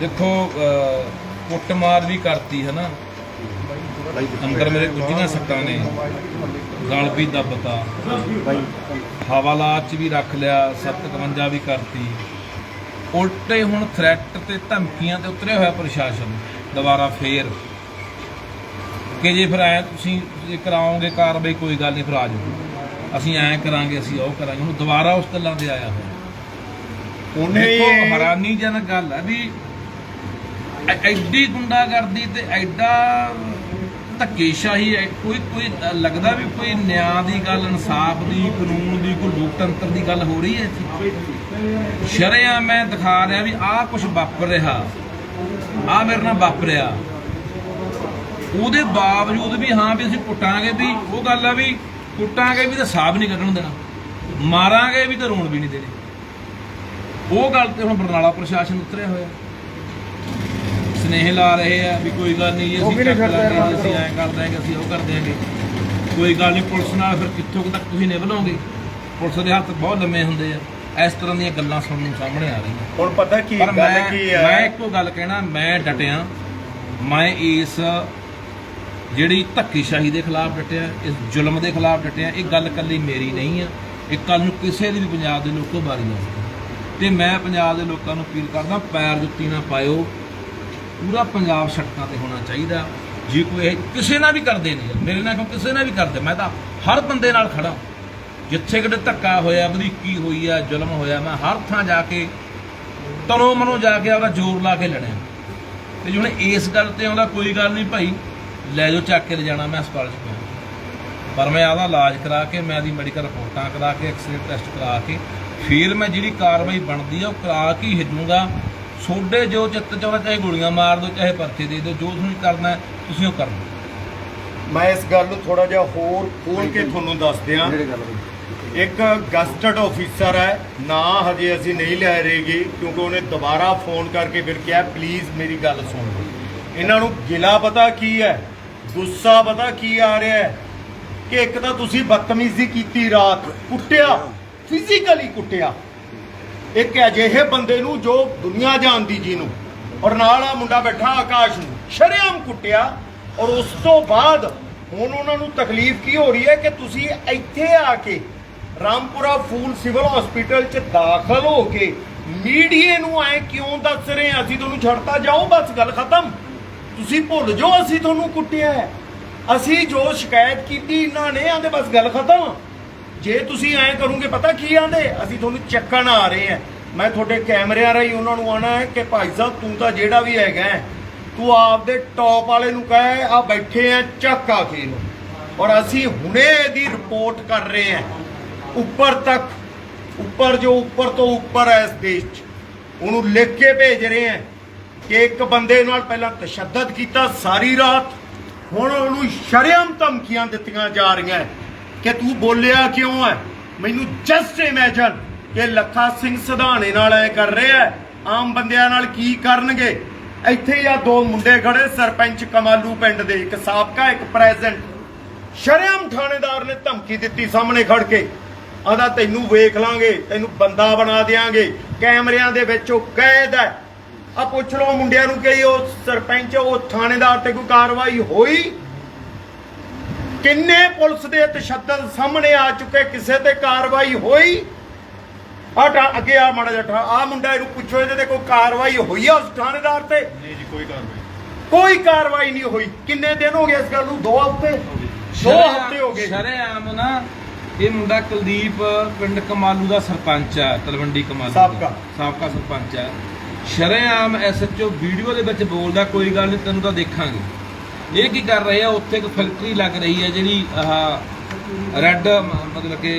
ਦੇਖੋ ਕੁੱਟਮਾਰ ਵੀ ਕਰਤੀ ਹੈ ਨਾ ਅੰਦਰ ਮੇਰੇ ਗੁੱਜੀਆਂ ਸੱਟਾਂ ਨੇ। ਗਲ ਵੀ ਦੱਬਤਾ ਹਵਾਲਾਤ ਚ ਵੀ ਰੱਖ ਲਿਆ 751 ਵੀ ਕਰਤੀ। ਉਲਟੇ ਹੁਣ ਥ੍ਰੈਟ ਤੇ ਧਮਕੀਆਂ ਤੇ ਉਤਰਿਆ ਹੋਇਆ ਪ੍ਰਸ਼ਾਸਨ ਦੁਬਾਰਾ ਫੇਰ। ਕਿ ਜੇ ਫਿਰ ਐ ਤੁਸੀਂ ਇਹ ਕਰਾਓਗੇ ਕਾਰਵਾਈ ਕੋਈ ਗੱਲ ਨਹੀਂ ਫਿਰ ਆ ਜਾਓ। ਅਸੀਂ ਐ ਕਰਾਂਗੇ ਅਸੀਂ ਉਹ ਕਰਾਂਗੇ। ਹੁਣ ਦੁਬਾਰਾ ਉਸ ਗੱਲਾਂ ਤੇ ਆਇਆ ਹੋਇਆ। ਉਹਨੇ ਹੈਰਾਨੀਜਨਕ ਗੱਲ ਹੈ ਵੀ ਐਡੀ ਗੁੰਡਾਗਰਦੀ ਤੇ ਐਡਾ ਧੱਕੇਸ਼ਾਹੀ ਹੈ ਕੋਈ ਕੋਈ ਲੱਗਦਾ ਵੀ ਕੋਈ ਨਿਆਂ ਦੀ ਗੱਲ, ਇਨਸਾਫ ਦੀ, ਕਾਨੂੰਨ ਦੀ, ਕੋਈ ਲੋਕਤੰਤਰ ਦੀ ਗੱਲ ਹੋ ਰਹੀ ਹੈ ਇੱਥੇ? ਸ਼ਰਿਆ ਮੈਂ ਦਿਖਾ ਰਿਹਾ ਵੀ ਆਹ ਕੁਝ ਵਾਪਰ ਰਿਹਾ। ਆਹ ਮੇਰੇ ਨਾਲ ਵਾਪਰਿਆ। ਉਹਦੇ ਬਾਵਜੂਦ ਵੀ ਹਾਂ ਵੀ ਅਸੀਂ ਕੁੱਟਾਂਗੇ ਵੀ, ਉਹ ਗੱਲ ਆ ਵੀ ਕੁੱਟਾਂਗੇ ਵੀ ਤਾਂ ਸਾਬ ਨਹੀਂ ਕੱਢਣ ਦੇਣਾ। ਮਾਰਾਂਗੇ ਵੀ ਤਾਂ ਰੋਣ ਵੀ ਨਹੀਂ ਦੇਣੀ। ਉਹ ਗੱਲ ਤੇ ਹੁਣ ਬਰਨਾਲਾ ਪ੍ਰਸ਼ਾਸਨ ਉਤਰਿਆ ਹੋਇਆ। ਸਨੇਹ ਲਾ ਰਹੇ ਆ ਵੀ ਕੋਈ ਗੱਲ ਨਹੀਂ ਜੀ ਅਸੀਂ ਛੱਡਦੇ ਲਾਂਗੇ ਜੀ, ਅਸੀਂ ਐਂ ਕਰ ਦਿਆਂਗੇ ਅਸੀਂ ਉਹ ਕਰ ਦਿਆਂਗੇ ਕੋਈ ਗੱਲ ਨਹੀਂ ਪੁਲਿਸ ਨਾਲ ਫਿਰ ਕਿੱਥੋਂ ਕੁ ਤੱਕ ਤੁਸੀਂ ਨਿਭ ਲਓਗੇ ਪੁਲਿਸ ਦੇ ਹੱਥ ਬਹੁਤ ਲੰਮੇ ਹੁੰਦੇ ਆ। ਇਸ ਤਰ੍ਹਾਂ ਦੀਆਂ ਗੱਲਾਂ ਸੁਣਨ ਨੂੰ ਸਾਹਮਣੇ ਆ ਰਹੀਆਂ। ਹੁਣ ਪਤਾ ਕੀ ਪਰ ਗੱਲ ਮੈਂ ਕੀ ਮੈਂ ਹੈ ਇੱਕੋ ਗੱਲ ਕਹਿਣਾ ਮੈਂ ਡਟਿਆ। ਮੈਂ ਇਸ ਜਿਹੜੀ ਧੱਕੇਸ਼ਾਹੀ ਦੇ ਖਿਲਾਫ ਡਟਿਆ ਇਸ ਜ਼ੁਲਮ ਦੇ ਖਿਲਾਫ ਡਟਿਆ ਇਹ ਗੱਲ ਕੱਲੀ ਮੇਰੀ ਨਹੀਂ ਆ। ਇਹ ਕੱਲ ਨੂੰ ਕਿਸੇ ਦੀ ਵੀ ਪੰਜਾਬ ਦੇ ਲੋਕੋ ਬਾਰੀ ਆ ਤੇ ਮੈਂ ਪੰਜਾਬ ਦੇ ਲੋਕਾਂ ਨੂੰ ਅਪੀਲ ਕਰਦਾ ਪੈਰ ਜੁੱਤੀ ਨਾ ਪਾਇਓ। ਪੂਰਾ ਪੰਜਾਬ ਸੜਕਾਂ ਤੇ ਹੋਣਾ ਚਾਹੀਦਾ। ਜੇ ਕੋਈ ਇਹ ਕਿਸੇ ਨਾਲ ਵੀ ਕਰਦੇ ਨੇ, ਮੇਰੇ ਨਾਲ ਕਿਉਂ ਕਿਸੇ ਨਾਲ ਵੀ ਕਰਦੇ, ਮੈਂ ਤਾਂ ਹਰ ਬੰਦੇ ਨਾਲ ਖੜਾ ਜਿੱਥੇ ਕਿਤੇ ਧੱਕਾ ਹੋਇਆ, ਵਧੀਕੀ ਹੋਈ ਆ, ਜ਼ੁਲਮ ਹੋਇਆ, ਮੈਂ ਹਰ ਥਾਂ ਜਾ ਕੇ ਤਨੋਂ ਮਨੋਂ ਜਾ ਕੇ ਆਪਦਾ ਜ਼ੋਰ ਲਾ ਕੇ ਲੜਿਆ। ਤੇ ਹੁਣ ਇਸ ਗੱਲ ਤੇ ਆਉਂਦਾ ਕੋਈ ਗੱਲ ਨਹੀਂ ਭਾਈ, ਲੈ ਜਾਓ, ਚੱਕ ਕੇ ਲੈ ਜਾਣਾ ਮੈਂ ਹਸਪਤਾਲ ਚ ਪਿਆ। ਪਰ ਮੈਂ ਆਦਾ ਇਲਾਜ ਕਰਾ ਕੇ, ਮੈਂ ਦੀ ਮੈਡੀਕਲ ਰਿਪੋਰਟਾਂ ਕਰਾ ਕੇ ਐਕਸਰੇ ਟੈਸਟ ਕਰਾ ਕੇ, ਫਿਰ ਮੈਂ ਜਿਹੜੀ ਕਾਰਵਾਈ ਬਣਦੀ ਆ, ਉਹ ਕਰਾ ਕੇ ਹੀ ਹਿੱਜੂਗਾ। ਸੋਡੇ ਜੋ ਚਿੱਤ ਚਾਹੁੰਦਾ ਚਾਹੇ ਗੋਲੀਆਂ ਮਾਰ ਦਿਓ ਚਾਹੇ ਪਰਚੇ ਦੇ ਦਿਓ ਜੋ ਤੁਸੀਂ ਕਰਨਾ ਹੈ, ਤੁਸੀਂ ਉਹ ਕਰੋ ਮੈਂ ਇਸ ਗੱਲ ਨੂੰ ਥੋੜਾ ਜਿਹਾ ਹੋਰ ਖੋਲ ਕੇ ਤੁਹਾਨੂੰ ਦੱਸ ਦਿਆਂ। ਇੱਕ ਗਸਟਡ ਆਫੀਸਰ ਹੈ ਨਾ ਹਜੇ ਅਸੀਂ ਨਹੀਂ ਲੈ ਰਹੇਗੇ ਕਿਉਂਕਿ ਉਹਨੇ ਦੁਬਾਰਾ ਫੋਨ ਕਰਕੇ ਫਿਰ ਕਿਹਾ ਪਲੀਜ਼ ਮੇਰੀ ਗੱਲ ਸੁਣ ਲਓ। ਇਹਨਾਂ ਨੂੰ ਗਿਲਾ ਪਤਾ ਕੀ ਹੈ ਗੁੱਸਾ ਪਤਾ ਕੀ ਆ ਰਿਹਾ ਹੈ ਕਿ ਇੱਕ ਤਾਂ ਤੁਸੀਂ ਬਦਤਮੀਜ਼ੀ ਕੀਤੀ ਰਾਤ ਕੁੱਟਿਆ ਫਿਜ਼ੀਕਲੀ ਕੁੱਟਿਆ। ਇੱਕ ਅਜਿਹੇ ਬੰਦੇ ਨੂੰ ਜੋ ਦੁਨੀਆ ਜਾਣਦੀ ਜੀ ਨੂੰ। ਔਰ ਨਾਲ ਆ ਮੁੰਡਾ ਬੈਠਾ ਆਕਾਸ਼ ਨੂੰ। ਸ਼ਰੇਆਮ ਕੁੱਟਿਆ। ਔਰ ਉਸ ਤੋਂ ਬਾਅਦ ਹੁਣ ਉਹਨਾਂ ਨੂੰ ਤਕਲੀਫ ਕੀ ਹੋ ਰਹੀ ਹੈ ਕਿ ਤੁਸੀਂ ਇੱਥੇ ਆ ਕੇ ਰਾਮਪੁਰਾ ਫੂਲ ਸਿਵਲ ਹਸਪੀਟਲ 'ਚ ਦਾਖਲ ਹੋ ਕੇ ਮੀਡੀਏ ਨੂੰ ਐ ਕਿਉਂ ਦੱਸ ਰਹੇ ਆ ਅਸੀਂ ਤੁਹਾਨੂੰ ਛੱਡਤਾ ਜਾਓ, ਬਸ ਗੱਲ ਖਤਮ। ਤੁਸੀਂ ਭੁੱਲ ਜਾਓ, ਅਸੀਂ ਤੁਹਾਨੂੰ ਕੁੱਟਿਆ ਹੈ। ਅਸੀਂ ਜੋ ਸ਼ਿਕਾਇਤ ਕੀਤੀ, ਇਹਨਾਂ ਨੇ ਆਂਦੇ ਬਸ ਗੱਲ ਖਤਮ। ਜੇ ਤੁਸੀਂ ਐਂ ਕਰੋਗੇ ਪਤਾ ਕੀ ਆਂਦੇ? ਅਸੀਂ ਤੁਹਾਨੂੰ ਚੱਕਣ ਆ ਰਹੇ ਆ ਮੈਂ ਤੁਹਾਡੇ ਕੈਮਰਿਆਂ ਰਾਹੀਂ ਉਹਨਾਂ ਨੂੰ ਆਣਾ ਹੈ ਕਿ ਭਾਈ ਸਾਹਿਬ ਤੂੰ ਤਾਂ ਜਿਹੜਾ ਵੀ ਹੈਗਾ ਹੈ, ਤੂੰ ਆਪਦੇ ਟੌਪ ਵਾਲੇ ਨੂੰ ਕਹੇ ਆ ਬੈਠੇ ਆ ਚੱਕ ਆ ਕੇ ਇਹਨੂੰ ਔਰ ਅਸੀਂ ਹੁਣੇ ਇਹਦੀ ਰਿਪੋਰਟ ਕਰ ਰਹੇ ਹਾਂ ਉੱਪਰ ਤੱਕ ਉੱਪਰ ਜੋ ਉੱਪਰ ਤੋਂ ਉੱਪਰ ਹੈ ਇਸ ਦੇਸ਼ 'ਚ। ਉਹਨੂੰ ਲਿਖ ਕੇ ਭੇਜ ਰਹੇ ਹਾਂ ਕਿ ਇੱਕ ਬੰਦੇ ਨਾਲ ਪਹਿਲਾਂ ਤਸ਼ੱਦਦ ਕੀਤਾ ਸਾਰੀ ਰਾਤ। ਹੁਣ ਉਹਨੂੰ ਸ਼ਰੇਆਮ ਧਮਕੀਆਂ ਦਿੱਤੀਆਂ ਜਾ ਰਹੀਆਂ ਕਿ ਤੂੰ ਬੋਲਿਆ ਕਿਉਂ ਹੈ? ਮੈਨੂੰ ਜਸਟ ਇਮੇਜਨ ਕਿ ਲੱਖਾ ਸਿੰਘ ਸਧਾਣੇ ਨਾਲ ਐ ਕਰ ਰਿਹਾ ਆਮ ਬੰਦਿਆਂ ਨਾਲ ਕੀ ਕਰਨਗੇ? ਇੱਥੇ ਆ ਦੋ ਮੁੰਡੇ ਖੜੇ, ਸਰਪੰਚ ਕਮਾਲੂ ਪਿੰਡ ਦੇ, ਇੱਕ ਸਾਬਕਾ, ਇੱਕ ਪ੍ਰੈਜ਼ੈਂਟ ਸ਼ਰੇਆਮ ਥਾਣੇਦਾਰ ਨੇ ਧਮਕੀ ਦਿੱਤੀ ਸਾਹਮਣੇ ਖੜ ਕੇ। ਆਂਦਾ ਤੈਨੂੰ ਵੇਖ ਲਾਂਗੇ, ਤੈਨੂੰ ਬੰਦਾ ਬਣਾ ਦੇਾਂਗੇ ਕੈਮਰਿਆਂ ਦੇ ਵਿੱਚ ਉਹ ਕੈਦ ਹੈ। ਆ ਪੁੱਛ ਲਓ ਮੁੰਡਿਆਂ ਨੂੰ ਕਿ ਉਹ ਸਰਪੰਚ, ਉਹ ਥਾਣੇਦਾਰ ਤੇ ਕੋਈ ਕਾਰਵਾਈ ਹੋਈ? ਕਿੰਨੇ ਪੁਲਿਸ ਦੇ ਤਸ਼ੱਦਦ ਸਾਹਮਣੇ ਆ ਚੁੱਕੇ ਕਿਸੇ ਤੇ ਕਾਰਵਾਈ ਹੋਈ? ਆ ਅੱਗੇ ਆ ਮਾੜਾ ਜਿਹਾ ਆ ਮੁੰਡਾ ਇਹਨੂੰ ਪੁੱਛੋ ਇਹਦੇ ਤੇ ਕੋਈ ਕਾਰਵਾਈ ਹੋਈ ਆ ਉਸ ਥਾਣੇਦਾਰ ਤੇ? ਨਹੀਂ ਜੀ ਕੋਈ ਕਾਰਵਾਈ ਕੋਈ ਕਾਰਵਾਈ ਨਹੀਂ ਹੋਈ। ਕਿੰਨੇ ਦਿਨ ਹੋ ਗਏ ਇਸ ਗੱਲ ਨੂੰ? 2 ਹਫ਼ਤੇ? 2 ਹਫ਼ਤੇ ਹੋ ਗਏ। ਸ਼ਰੇਆਮ ਨਾ ਇਹ ਮੁੰਡਾ ਕੁਲਦੀਪ ਪਿੰਡ ਕਮਾਲੂ ਦਾ ਸਰਪੰਚ ਆ ਤਲਵੰਡੀ ਕਮਾਲੂ ਦਾ। ਸਾਬਕਾ। ਸਾਬਕਾ ਸਰਪੰਚ ਆ। ਸ਼ਰੇਆਮ ਐਸਐਚਓ ਵੀਡੀਓ ਦੇ ਵਿੱਚ ਬੋਲਦਾ ਕੋਈ ਗੱਲ ਨਹੀਂ ਤੈਨੂੰ ਤਾਂ ਦੇਖਾਂਗੇ। ਇਹ ਕੀ ਕਰ ਰਹੇ ਆ? ਉੱਥੇ ਇੱਕ ਫੈਕਟਰੀ ਲੱਗ ਰਹੀ ਹੈ ਜਿਹੜੀ ਆਹ ਰੈੱਡ ਮਤਲਬ ਕਿ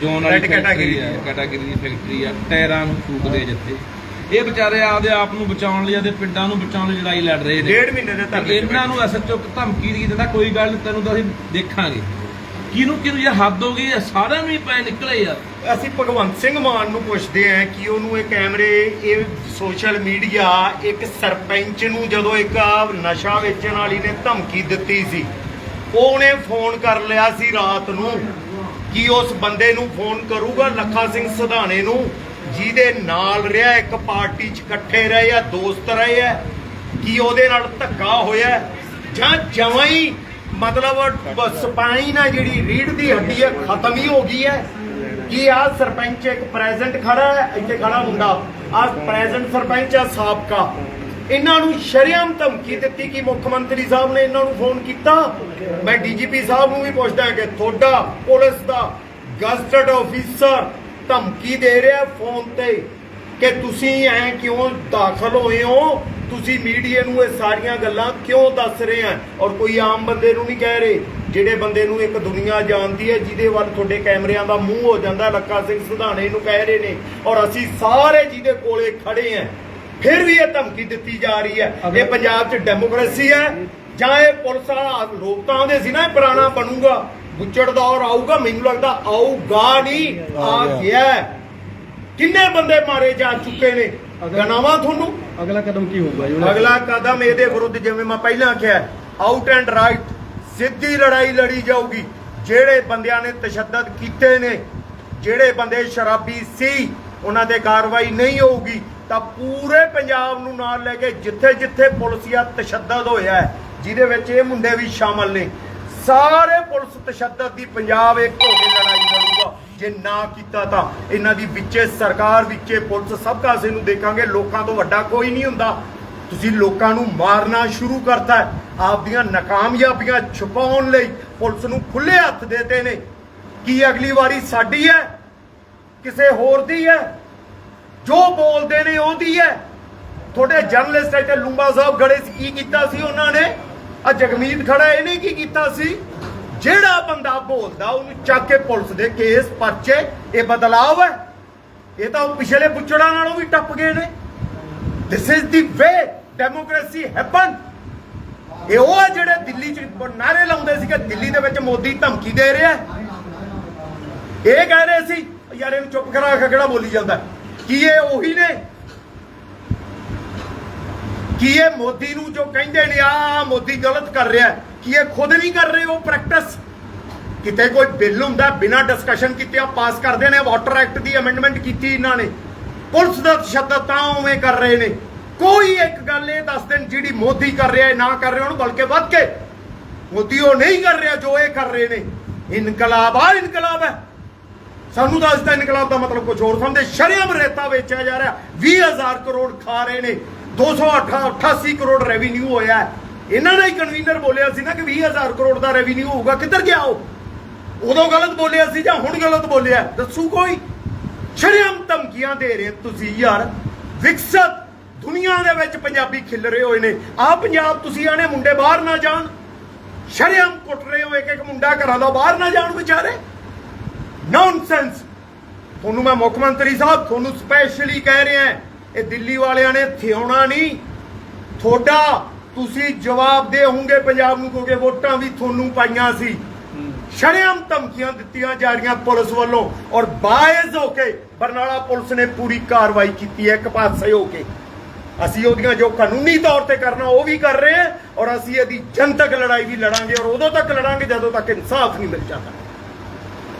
ਜ਼ੋਨ ਵਾਲੀ Red category ਹੈ ਕੈਟਾਗਰੀ ਦੀ। ਫੈਕਟਰੀ ਆ ਟਾਇਰਾਂ ਨੂੰ ਫੂਕਦੇ ਜਿੱਥੇ। ਇਹ ਵਿਚਾਰੇ ਆਪਦੇ ਆਪ ਨੂੰ ਬਚਾਉਣ ਲਈ ਆਪਦੇ ਪਿੰਡਾਂ ਨੂੰ ਬਚਾਉਣ ਲਈ ਲੜਾਈ ਲੜ ਰਹੇ ਨੇ। ਡੇਢ ਮਹੀਨੇ ਦੇ ਧਰਨੇ 'ਚ ਇਹਨਾਂ ਨੂੰ ਐਸਐਚਓ ਧਮਕੀ ਦੀ ਦਿੰਦਾ ਕੋਈ ਗੱਲ ਨਹੀਂ ਤੈਨੂੰ ਤਾਂ ਅਸੀਂ ਦੇਖਾਂਗੇ। ਕਿਹਨੂੰ ਕਿਹਨੂੰ ਯਾਰ ਹੱਦ ਹੋ ਗਈ ਸਾਰਿਆਂ ਨੂੰ ਹੀ ਪੈ ਨਿਕਲੇ ਯਾਰ। ਅਸੀਂ ਭਗਵੰਤ ਸਿੰਘ ਮਾਨ ਨੂੰ ਪੁੱਛਦੇ ਆਂ ਕਿ ਉਹਨੂੰ ਇਹ ਕੈਮਰੇ, ਇਹ ਸੋਸ਼ਲ ਮੀਡੀਆ ਇੱਕ ਸਰਪੰਚ ਨੂੰ ਜਦੋਂ ਇੱਕ ਨਸ਼ਾ ਵੇਚਣ ਵਾਲੀ ਨੇ ਧਮਕੀ ਦਿੱਤੀ ਸੀ, ਉਹਨੇ ਫੋਨ ਕਰ ਲਿਆ ਸੀ ਰਾਤ ਨੂੰ ਕਿ ਉਸ ਬੰਦੇ ਨੂੰ ਫੋਨ ਕਰੂਗਾ ਲੱਖਾ ਸਿੰਘ ਸਧਾਣੇ ਨੂੰ, ਜਿਹਦੇ ਨਾਲ ਰਿਹਾ, ਇੱਕ ਪਾਰਟੀ 'ਚ ਇਕੱਠੇ ਰਹੇ ਆ, ਦੋਸਤ ਰਹੇ ਆ, ਕਿ ਉਹਦੇ ਨਾਲ ਧੱਕਾ ਹੋਇਆ, ਜਾਂ ਜਮਾਂ ਹੀ ਮਤਲਬ ਸਪਾਈਨ ਆ ਜਿਹੜੀ ਰੀੜ ਦੀ ਹੱਡੀ ਆ ਖਤਮ ਹੀ ਹੋ ਗਈ ਹੈ। ਕੀ ਆ ਸਰਪੰਚ ਇੱਕ ਪ੍ਰੈਜ਼ੈਂਟ ਖੜਾ ਹੈ, ਇੱਥੇ ਖੜਾ ਮੁੰਡਾ। ਆ ਪ੍ਰੈਜ਼ੈਂਟ ਸਰਪੰਚ ਆ ਸਾਬਕਾ। ਇਹਨਾਂ ਨੂੰ ਸ਼ਰੇਆਮ ਧਮਕੀ ਦਿੱਤੀ ਕਿ ਮੁੱਖ ਮੰਤਰੀ ਸਾਹਿਬ ਨੇ ਇਹਨਾਂ ਨੂੰ ਫੋਨ ਕੀਤਾ। ਮੈਂ ਡੀਜੀਪੀ ਸਾਹਿਬ ਨੂੰ ਵੀ ਪੁੱਛਦਾ ਕਿ ਤੁਹਾਡਾ ਪੁਲਿਸ ਦਾ ਗਜ਼ਟਡ ਆਫੀਸਰ ਧਮਕੀ ਦੇ ਰਿਹਾ ਫੋਨ ਤੇ ਕਿ ਤੁਸੀਂ ਐ ਕਿਉਂ ਦਾਖਲ ਹੋਏ ਹੋ? ਤੁਸੀਂ ਮੀਡੀਆ ਨੂੰ ਇਹ ਸਾਰੀਆਂ ਗੱਲਾਂ ਕਿਉਂ ਦੱਸ ਰਹੇ ਆ? ਔਰ ਕੋਈ ਆਮ ਬੰਦੇ ਨੂੰ ਨਹੀਂ ਕਹਿ ਰਹੇ ਜਿਹੜੇ ਬੰਦੇ ਨੂੰ ਇੱਕ ਦੁਨੀਆ ਜਾਣਦੀ ਹੈ ਜਿਹਦੇ ਵੱਲ ਤੁਹਾਡੇ ਕੈਮਰਿਆਂ ਦਾ ਮੂੰਹ ਹੋ ਜਾਂਦਾ ਲੱਖਾ ਸਿੰਘ ਸੁਧਾਣੇ ਨੂੰ ਕਹਿ ਰਹੇ ਨੇ ਔਰ ਅਸੀਂ ਸਾਰੇ ਜਿਹਦੇ ਕੋਲੇ ਖੜੇ ਆ ਫਿਰ ਵੀ ਇਹ ਧਮਕੀ ਦਿੱਤੀ ਜਾ ਰਹੀ ਹੈ। ਇਹ ਪੰਜਾਬ 'ਚ ਡੈਮੋਕ੍ਰੇਸੀ ਹੈ ਜਾਂ ਇਹ ਪੁਲਿਸ ਵਾਲਾ ਲੋਕ ਤਾਂ ਆਉਂਦੇ ਸੀ ਨਾ ਪੁਰਾਣਾ ਬਣੂਗਾ ਬੁੱਚੜ ਦੌਰ ਆਊਗਾ ਮੈਨੂੰ ਲੱਗਦਾ ਆਊਗਾ ਨਹੀਂ ਆ ਗਿਆ। ਕਿੰਨੇ ਬੰਦੇ ਮਾਰੇ ਜਾ ਚੁੱਕੇ ਨੇ? ਗਨਾਵਾ ਤੁਹਾਨੂੰ। ਅਗਲਾ ਕਦਮ ਕੀ ਹੋਊਗਾ ਜੀ? ਅਗਲਾ ਕਦਮ ਇਹਦੇ ਵਿਰੁੱਧ ਜਿਵੇਂ ਮੈਂ ਪਹਿਲਾਂ ਆਖਿਆ ਆਊਟ ਐਂਡ ਰਾਈਟ ਸਿੱਧੀ ਲੜਾਈ ਲੜੀ ਜਾਊਗੀ। ਜਿਹੜੇ ਬੰਦਿਆਂ ਨੇ ਤਸ਼ੱਦਦ ਕੀਤੇ ਨੇ ਜਿਹੜੇ ਬੰਦੇ ਸ਼ਰਾਬੀ ਸੀ ਉਹਨਾਂ ਤੇ ਕਾਰਵਾਈ ਨਹੀਂ ਹੋਊਗੀ ਤਾਂ ਪੂਰੇ ਪੰਜਾਬ ਨੂੰ ਨਾਲ ਲੈ ਕੇ ਜਿੱਥੇ ਜਿੱਥੇ ਪੁਲਿਸੀਆ ਤਸ਼ੱਦਦ ਹੋਇਆ ਹੈ ਜਿਹਦੇ ਵਿੱਚ ਇਹ ਮੁੰਡੇ ਵੀ ਸ਼ਾਮਲ ਨੇ। ਸਾਰੇ ਪੁਲਿਸ ਤਸ਼ੱਦਦ ਦੀ ਪੰਜਾਬ ਇੱਕ ਹੋ ਕੇ ਲੜਾਈ ਲੜੂਗਾ ਜੇ ਨਾ ਕੀਤਾ ਤਾਂ ਇਹਨਾਂ ਦੀ ਵਿੱਚੇ ਸਰਕਾਰ, ਵਿੱਚੇ ਪੁਲਿਸ, ਸਭ ਕਾਸੇ ਨੂੰ ਦੇਖਾਂਗੇ। ਲੋਕਾਂ ਤੋਂ ਵੱਡਾ ਕੋਈ ਨਹੀਂ ਹੁੰਦਾ। ਤੁਸੀਂ ਲੋਕਾਂ ਨੂੰ ਮਾਰਨਾ ਸ਼ੁਰੂ ਕਰਤਾ ਹੈ। ਆਪਦੀਆਂ ਨਾਕਾਮਯਾਬੀਆਂ ਛੁਪਾਉਣ ਲਈ ਪੁਲਿਸ ਨੂੰ ਖੁੱਲੇ ਹੱਥ ਦੇਤੇ ਨੇ। ਕੀ ਅਗਲੀ ਵਾਰੀ ਸਾਡੀ ਹੈ? ਕਿਸੇ ਹੋਰ ਦੀ ਹੈ? ਜੋ ਬੋਲਦੇ ਨੇ ਉਹਦੀ ਹੈ। ਤੁਹਾਡੇ ਜਰਨਲਿਸਟ ਇੱਥੇ ਲੂੰਬਾ ਸਾਹਿਬ ਖੜੇ ਸੀ। ਕੀ ਕੀਤਾ ਸੀ ਉਹਨਾਂ ਨੇ? ਆ ਜਗਮੀਤ ਖੜਾ, ਇਹਨੇ ਕੀ ਕੀਤਾ ਸੀ? ਜਿਹੜਾ ਬੰਦਾ ਬੋਲਦਾ, ਉਹਨੂੰ ਚੱਕ ਕੇ ਪੁਲਿਸ ਦੇ ਕੇਸ ਪਰਚੇ, ਇਹ ਬਦਲਾਵ ਹੈ। ਇਹ ਤਾਂ ਪਿਛਲੇ ਬੁੱਚੜਾਂ ਨਾਲੋਂ ਵੀ ਟੱਪ ਗਏ ਨੇ। This is the way democracy happen ਇਹ ਉਹ ਹੈ ਜਿਹੜੇ ਦਿੱਲੀ 'ਚ ਨਾਰੇ ਲਾਉਂਦੇ ਸੀ ਕਿ ਦਿੱਲੀ ਦੇ ਵਿੱਚ ਮੋਦੀ ਧਮਕੀ ਦੇ ਰਿਹਾ ਇਹ ਕਹਿ ਰਹੇ ਸੀ, ਯਾਰ ਇਹਨੂੰ ਚੁੱਪ ਕਰਾ ਕੇ ਕਿਹੜਾ ਬੋਲੀ ਜਾਂਦਾ? ਕੀ ਇਹ ਉਹੀ ਨੇ? ਕੀ ਇਹ ਮੋਦੀ ਨੂੰ ਜੋ ਕਹਿੰਦੇ ਨੇ ਆ ਮੋਦੀ ਗਲਤ ਕਰ ਰਿਹਾ ਕੀ ਇਹ ਖੁਦ ਨਹੀਂ ਕਰ ਰਹੇ ਉਹ ਪ੍ਰੈਕਟਿਸ ਕਿਤੇ ਕੋਈ ਬਿੱਲ ਹੁੰਦਾ, ਬਿਨਾਂ ਡਿਸਕਸ਼ਨ ਕੀਤੇ ਆ ਪਾਸ ਕਰਦੇ ਨੇ ਵਾਟਰ ਐਕਟ ਦੀ ਅਮੈਂਡਮੈਂਟ ਕੀਤੀ ਇਹਨਾਂ ਨੇ। ਪੁਲਿਸ ਦਾ ਤਸ਼ੱਦਦ ਤਾਂ ਉਵੇਂ ਕਰ ਰਹੇ ਨੇ। ਕੋਈ ਇੱਕ ਗੱਲ ਇਹ ਦੱਸ ਦੇਣ, ਜਿਹੜੀ ਮੋਦੀ ਕਰ ਰਿਹਾ ਹੈ ਨਾ ਕਰ ਰਿਹਾ, ਉਹਨੂੰ ਬਲਕਿ ਵੱਧ ਕੇ। ਮੋਦੀ ਉਹ ਨਹੀਂ ਕਰ ਰਿਹਾ ਜੋ ਇਹ ਕਰ ਰਹੇ ਨੇ। ਇਨਕਲਾਬ ਆ ਇਨਕਲਾਬ ਹੈ। ਸਾਨੂੰ ਤਾਂ ਅੱਜ ਇਨਕਲਾਬ ਦਾ ਮਤਲਬ ਕੁਝ ਹੋਰ ਸਮਝਦੇ। ਸ਼ਰੇਆਮ ਰੇਤਾ ਵੇਚਿਆ ਜਾ ਰਿਹਾ। 20000 ਕਰੋੜ ਖਾ ਰਹੇ ਨੇ। 288 ਕਰੋੜ ਰੈਵਨਿਊ ਹੋਇਆ ਹੈ। ਇਹਨਾਂ ਨੇ ਹੀ ਕਨਵੀਨਰ ਬੋਲਿਆ ਸੀ ਨਾ ਕਿ 20000 ਕਰੋੜ ਦਾ ਰੈਵਨਿਊ ਹੋਊਗਾ, ਕਿੱਧਰ ਗਿਆ ਉਹ? ਉਦੋਂ ਗਲਤ ਬੋਲਿਆ ਸੀ ਜਾਂ ਹੁਣ ਗਲਤ ਬੋਲਿਆ? ਦੱਸੂ ਕੋਈ? ਸ਼ਰੇਆਮ ਧਮਕੀਆਂ ਦੇ ਰਹੇ ਤੁਸੀਂ ਯਾਰ। ਵਿਕਸਤ ਦੁਨੀਆ ਦੇ ਵਿੱਚ ਪੰਜਾਬੀ ਖਿਲ ਰਹੇ ਹੋਏ ਨੇ। ਆਹ ਪੰਜਾਬ ਤੁਸੀਂ ਆਣੇ ਮੁੰਡੇ ਬਾਹਰ ਨਾ ਜਾਣ। ਸ਼ਰੇਆਮ ਕੁੱਟ ਰਹੇ ਹੋ ਇੱਕ ਇੱਕ ਮੁੰਡਾ ਘਰਾਂ ਦਾ ਬਾਹਰ ਨਾ ਜਾਣ ਵਿਚਾਰੇ। ਨੌਨਸੈਂਸ ਤੁਹਾਨੂੰ ਮੈਂ ਮੁੱਖ ਮੰਤਰੀ ਸਾਹਿਬ ਤੁਹਾਨੂੰ ਸਪੈਸ਼ਲੀ ਕਹਿ ਰਿਹਾ, ਇਹ ਦਿੱਲੀ ਵਾਲਿਆਂ ਨੇ ਥਿਉਣਾ ਨਹੀਂ। ਤੁਹਾਡਾ ਤੁਸੀਂ ਜਵਾਬ ਦੇ ਹੋਵੋਗੇ ਪੰਜਾਬ ਨੂੰ ਕਿਉਂਕਿ ਵੋਟਾਂ ਵੀ ਤੁਹਾਨੂੰ ਪਾਈਆਂ ਸੀ। ਸ਼ਰੇਆਮ ਧਮਕੀਆਂ ਦਿੱਤੀਆਂ ਜਾ ਰਹੀਆਂ ਪੁਲਿਸ ਵੱਲੋਂ ਔਰ ਬਾਇਜ਼ ਹੋ ਕੇ ਬਰਨਾਲਾ ਪੁਲਿਸ ਨੇ ਪੂਰੀ ਕਾਰਵਾਈ ਕੀਤੀ ਹੈ ਇੱਕ ਪਾਸੇ ਹੋ ਕੇ। ਅਸੀਂ ਉਹਦੀਆਂ ਜੋ ਕਾਨੂੰਨੀ ਤੌਰ ਤੇ ਕਰਨਾ ਉਹ ਵੀ ਕਰ ਰਹੇ ਹਾਂ ਔਰ ਅਸੀਂ ਇਹਦੀ ਜਨਤਕ ਲੜਾਈ ਵੀ ਲੜਾਂਗੇ ਔਰ ਉਦੋਂ ਤੱਕ ਲੜਾਂਗੇ ਜਦੋਂ ਤੱਕ ਇਨਸਾਫ ਨਹੀਂ ਮਿਲ ਜਾਂਦਾ।